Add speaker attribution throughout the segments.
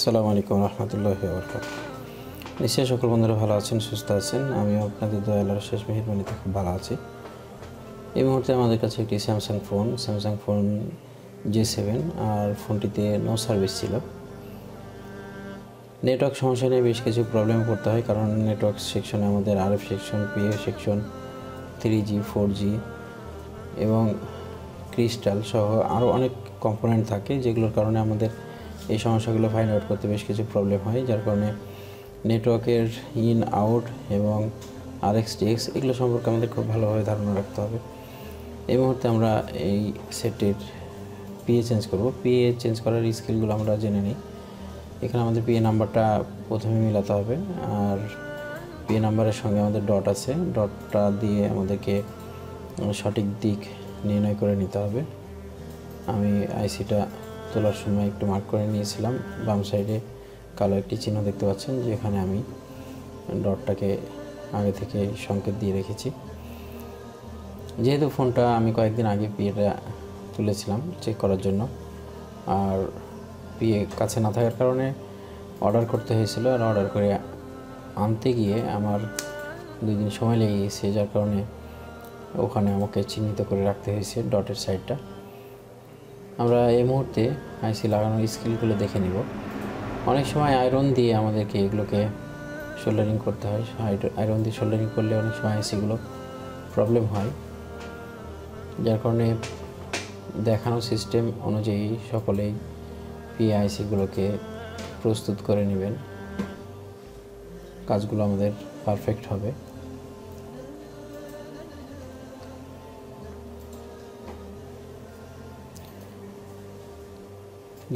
Speaker 1: আসসালামু আলাইকুম রহমতুল্লাহ বরকাত নিশ্চয়ই সকল বন্ধুরা ভালো আছেন, সুস্থ আছেন। আমিও আপনাদের দয়ালার শেষ মেহরবানিতে খুব ভালো আছি। এই মুহূর্তে আমাদের কাছে একটি Samsung phone Samsung phone J seven আর ফোনটিতে নো সার্ভিস ছিল। নেটওয়ার্ক সমস্যা নিয়ে বেশ কিছু প্রবলেমে পড়তে হয়, কারণ নেটওয়ার্ক সেকশনে আমাদের RF section PA section three G four G এবং ক্রিস্টাল সহ আরও অনেক কম্পোনেন্ট থাকে, যেগুলোর কারণে আমাদের এই সমস্যাগুলো ফাইন্ড আউট করতে বেশ কিছু প্রবলেম হয়, যার কারণে নেটওয়ার্কের ইন আউট এবং আর এক্স টিএক্স এগুলো সম্পর্কে আমাদের খুব ভালোভাবে ধারণা রাখতে হবে। এই মুহূর্তে আমরা এই সেটের পিএ চেঞ্জ করব। পিএ চেঞ্জ করার স্কিলগুলো আমরা জেনে নিই। এখানে আমাদের পিএ নাম্বারটা প্রথমে মিলাতে হবে আর পিএ নাম্বারের সঙ্গে আমাদের ডট আছে। ডটটা দিয়ে আমাদেরকে সঠিক দিক নির্ণয় করে নিতে হবে। আমি আইসিটা তোলার সময় একটু মার্ক করে নিয়েছিলাম। বাম সাইডে কালো একটি চিহ্ন দেখতে পাচ্ছেন, যেখানে আমি ডটটাকে আগে থেকে সংকেত দিয়ে রেখেছি। যেহেতু ফোনটা আমি কয়েকদিন আগে পিএটা তুলেছিলাম চেক করার জন্য, আর পিএ কাছে না থাকার কারণে অর্ডার করতে হয়েছিল। আর অর্ডার করে আনতে গিয়ে আমার দুই দিন সময় লেগে গেছে যার কারণে ওখানে আমাকে চিহ্নিত করে রাখতে হয়েছে ডটের সাইডটা আমরা এই মুহূর্তে আইসি লাগানোর স্কিলগুলো দেখে নিব। অনেক সময় আয়রন দিয়ে আমাদেরকে এগুলোকে শোল্ডারিং করতে হয়। আয়রন দিয়ে শোল্ডারিং করলে অনেক সময় আইসিগুলো প্রবলেম হয়। যার কারণে দেখানো সিস্টেম অনুযায়ী সকলেই পিআইসিগুলোকে প্রস্তুত করে নেবেন। কাজগুলো আমাদের পারফেক্ট হবে।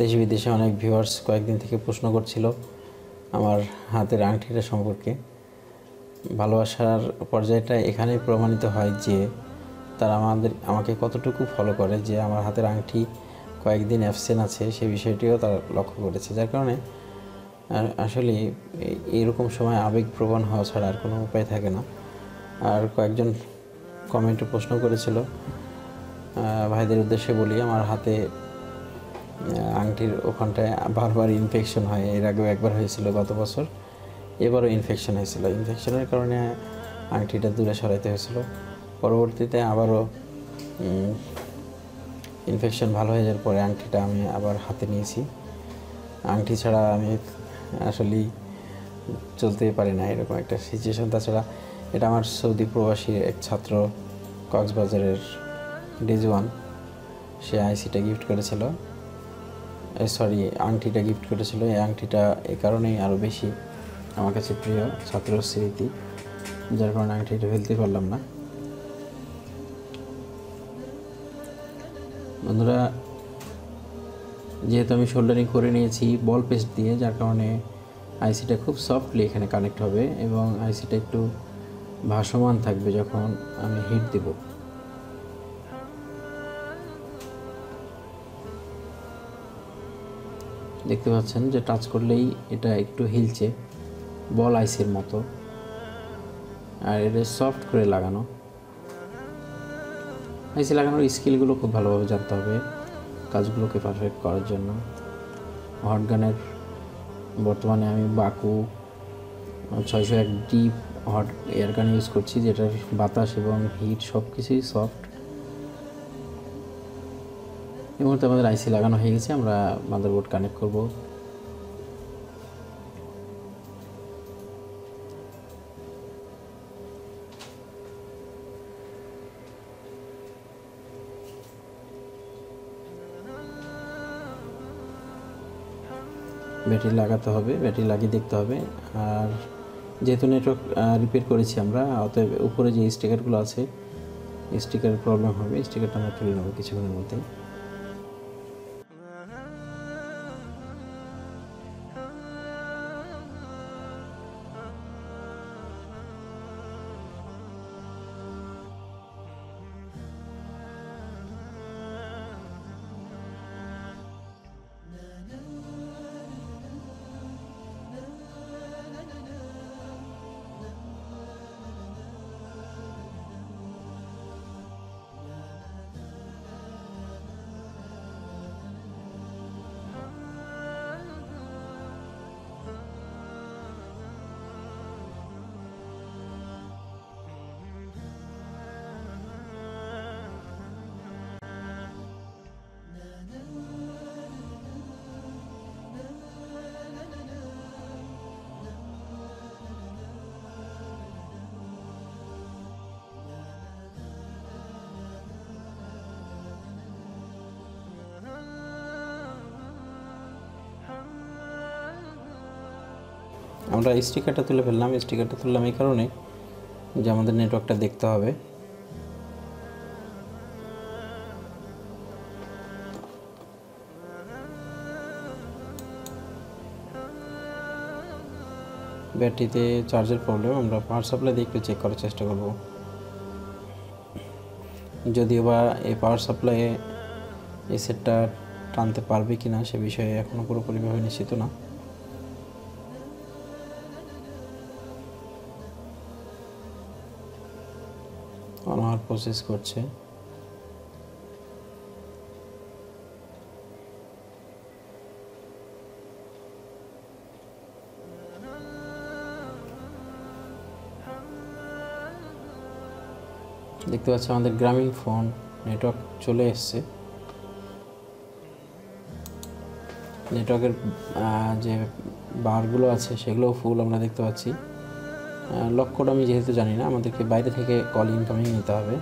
Speaker 1: দেশ বিদেশে অনেক ভিউয়ার্স কয়েকদিন থেকে প্রশ্ন করছিল আমার হাতের আংটিটা সম্পর্কে। ভালোবাসার পর্যায়টা এখানেই প্রমাণিত হয় যে তারা আমাদের, আমাকে কতটুকু ফলো করে, যে আমার হাতের আংটি কয়েকদিন অ্যাবসেন্ট আছে সেই বিষয়টিও তারা লক্ষ্য করেছে। যার কারণে আসলে এরকম সময় আবেগপ্রবণ হওয়া ছাড়া আর কোনো উপায় থাকে না। আর কয়েকজন কমেন্টে প্রশ্ন করেছিল ভাইদের উদ্দেশ্যে বলি, আমার হাতে আংটির ওখানটায় বারবার ইনফেকশন হয়। এর আগেও একবার হয়েছিল গত বছর। এবারও ইনফেকশন হয়েছিল। ইনফেকশনের কারণে আংটিটা দূরে সরাইতে হয়েছিল। পরবর্তীতে আবারও ইনফেকশন ভালো হয়ে যাওয়ার পরে আংটিটা আমি আবার হাতে নিয়েছি। আংটি ছাড়া আমি আসলেই চলতেই পারি না, এরকম একটা সিচুয়েশন তাছাড়া এটা আমার সৌদি প্রবাসী এক ছাত্র কক্সবাজারের ডিজওয়ান সে আইসিটা গিফট করেছিল। সরি আংটিটা গিফট করেছিল। এই আংটিটা এ কারণেই আরও বেশি আমার কাছে প্রিয় ছাত্র স্মৃতি, যার কারণে আংটিটা ফেলতে পারলাম না। বন্ধুরা, যেহেতু আমি শোল্ডারিং করে নিয়েছি বল পেস্ট দিয়ে, যার কারণে আইসিটা খুব সফটলি এখানে কানেক্ট হবে এবং আইসিটা একটু ভাসমান থাকবে যখন আমি হিট দেবো। দেখতে পাচ্ছেন যে টাচ করলেই এটা একটু হিলছে, বল আইসের মতো। আর এটা সফট করে লাগানো। আইসি লাগানোর স্কিলগুলো খুব ভালোভাবে জানতে হবে, কাজগুলোকে পারফেক্ট করার জন্য। হটগানের বর্তমানে আমি বাকু, ছয়শো এক ডিপ হট এয়ার গান ইউজ করছি, যেটার বাতাস এবং হিট সব কিছুই সফট এই মুহূর্তে আমাদের আইসি লাগানো হয়ে গেছে, আমরা মাদারবোর্ড কানেক্ট করব। ব্যাটারি লাগাতে হবে, ব্যাটারি লাগিয়ে দেখতে হবে। আর যেহেতু নেটওয়ার্ক রিপেয়ার করেছি আমরা, অতএব উপরে যে স্টিকারগুলো আছে স্টিকারের প্রবলেম হবে স্টিকারটা আমরা তুলে নেব কিছুক্ষণের মধ্যে আমরা স্টিকারটা তুলে ফেললাম স্টিকারটা তুললাম এই কারণে যে আমাদের নেটওয়ার্কটা দেখতে হবে। ব্যাটারিতে চার্জের প্রবলেম আমরা পাওয়ার সাপ্লাই দিয়ে একটু চেক করার চেষ্টা করব। যদিও বা এই পাওয়ার সাপ্লাই এই সেটটা টানতে পারবে কি না সে বিষয়ে এখনও পুরোপুরিভাবে নিশ্চিত না। অনহার প্রসেস করছে। দেখতে পাচ্ছি আমাদের গ্রামীণ ফোন নেটওয়ার্ক চলে এসছে। নেটওয়ার্কের যে বারগুলো আছে সেগুলোও ফুল আমরা দেখতে পাচ্ছি। লক কোড আমি যেহেতু জানি না, আমাদেরকে বাইরে থেকে কল ইনকামিং নিতে হবে।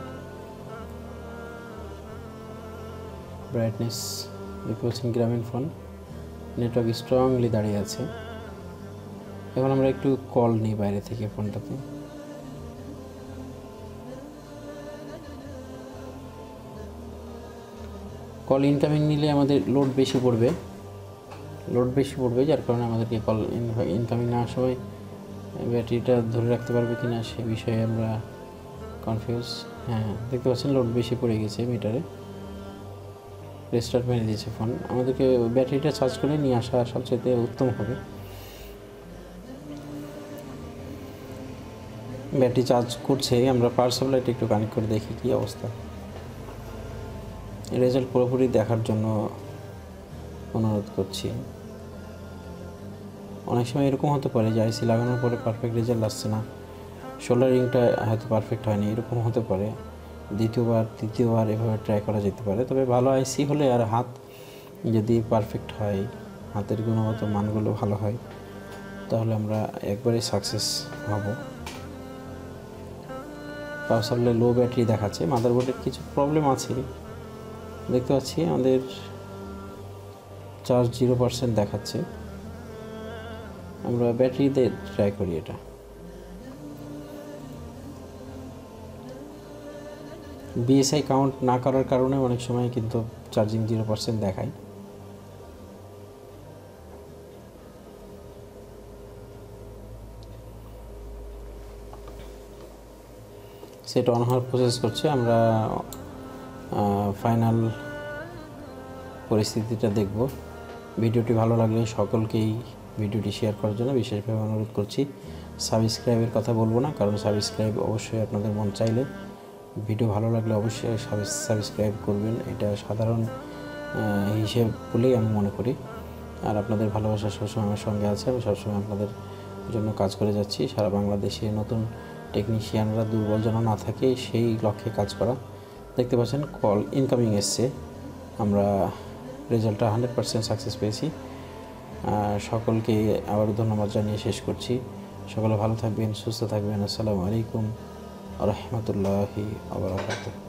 Speaker 1: ব্রাইটনেস পাচ্ছেন গ্রামীণ ফোন নেটওয়ার্ক স্ট্রংলি দাঁড়িয়ে আছে। এখন আমরা একটু কল নিই বাইরে থেকে ফোনটাতে কল ইনকামিং নিলে আমাদের লোড বেশি পড়বে। লোড বেশি পড়বে, যার কারণে আমাদেরকে কল ইনকামিং নেওয়ার সময় ব্যাটারিটা ধরে রাখতে পারবে কি না সে বিষয়ে আমরা কনফিউজ হ্যাঁ দেখতে পাচ্ছেন লোড বেশি পড়ে গেছে মিটারে রেস্টার্ট মেরে দিয়েছে ফোন আমাদেরকে ব্যাটারিটা চার্জ করে নিয়ে আসা সবচেয়ে উত্তম হবে। ব্যাটারি চার্জ করছে, আমরা পাওয়ার সাপ্লাইটা একটু কানেক্ট করে দেখি কী অবস্থা। রেজাল্ট পুরোপুরি দেখার জন্য অনুরোধ করছি। অনেক সময় এরকম হতে পারে যে আইসি লাগানোর পরে পারফেক্ট রেজাল্ট আসছে না। সোল্ডারিংটা হয়তো পারফেক্ট হয়নি, এরকম হতে পারে। দ্বিতীয়বার, তৃতীয়বার এভাবে ট্রাই করা যেতে পারে। তবে ভালো আইসি হলে আর হাত যদি পারফেক্ট হয়, হাতের গুণগত মানগুলো ভালো হয়, তাহলে আমরা একবারেই সাকসেস হব। পাওয়ার সাপ্লাই লো ব্যাটারি দেখাচ্ছে মাদারবোর্ডের কিছু প্রবলেম আছে। দেখতে পাচ্ছি আমাদের চার্জ জিরো পার্সেন্ট দেখাচ্ছে। আমরা ব্যাটারিতে ট্রাই করি এটা। বিএসআই কাউন্ট না করার কারণে অনেক সময় কিন্তু চার্জিং জিরো পার্সেন্ট দেখায়। সেটা অন হওয়ার প্রসেস করছে, আমরা ফাইনাল পরিস্থিতিটা দেখব। ভিডিওটি ভালো লাগলে সকলকেই ভিডিওটি শেয়ার করার জন্য বিশেষভাবে অনুরোধ করছি। সাবস্ক্রাইবের কথা বলব না, কারণ সাবস্ক্রাইব অবশ্যই আপনাদের মন চাইলে। ভিডিও ভালো লাগলে অবশ্যই সাবস্ক্রাইব করবেন। এটা সাধারণ হিসেব বলেই আমি মনে করি। আর আপনাদের ভালোবাসা সবসময় আমার সঙ্গে আছে। আমি সবসময় আপনাদের জন্য কাজ করে যাচ্ছি। সারা বাংলাদেশে নতুন টেকনিশিয়ানরা দুর্বল যেন না থাকে, সেই লক্ষ্যে কাজ করা। দেখতে পাচ্ছেন কল ইনকামিং এসছে। আমরা রেজাল্টটা হান্ড্রেড পারসেন্ট সাকসেস পেয়েছি। সকলকে আবার ধন্যবাদ জানিয়ে শেষ করছি। সকলে ভালো থাকবেন, সুস্থ থাকবেন। আসসালামু আলাইকুম রহমতুল্লাহি আবরাকাতুহ